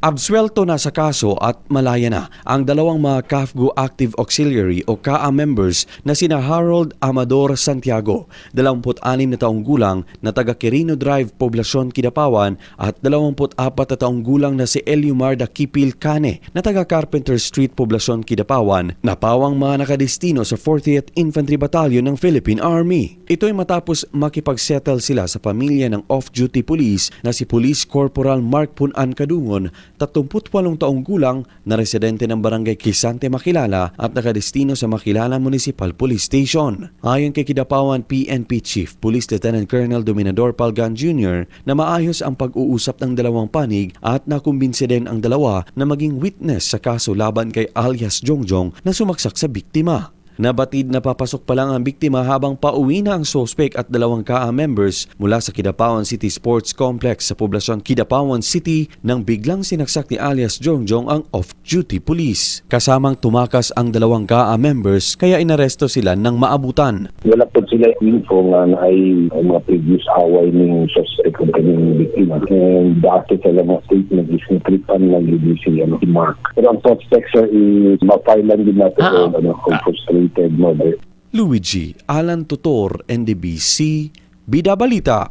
Absuelto na sa kaso at malaya na ang dalawang mga CAFGO Active Auxiliary o KA members na sina Harold Amador Santiago, 26 na taong gulang na taga Quirino Drive, Poblacion, Kidapawan at 24 na taong gulang na si Eliumar Dakipil Cane na taga Carpenter Street, Poblacion, Kidapawan na pawang mga nakadestino sa 40th Infantry Battalion ng Philippine Army. Ito'y matapos makipagsettle sila sa pamilya ng off-duty police na si Police Corporal Mark Punan Kadungon 38 taong gulang na residente ng barangay Kisante Makilala at nakadestino sa Makilala Municipal Police Station. Ayon kay Kidapawan PNP Chief Police Lieutenant Colonel Dominador Palgan Jr. na maayos ang pag-uusap ng dalawang panig at nakumbinsi din ang dalawa na maging witness sa kaso laban kay alias Jongjong na sumaksak sa biktima. Nabatid na papasok pa lang ang biktima habang pauwi na ang suspect at dalawang KA members mula sa Kidapawan City Sports Complex sa poblasyon Kidapawan City nang biglang sinaksak ni alias Jongjong ang off-duty police. Kasamang tumakas ang dalawang KA members kaya inaresto sila ng maabutan. wala po sila info nga na ay mga previous away ng suspect ng kanyang biktima. And dati sa mga statement is naklipan ng ano, si Mark. Pero ang suspect sir is mapailan din natin Ah. uh, ano, kung frustrated murder. Luigi Alan Tutor, NDBC, Bida Balita.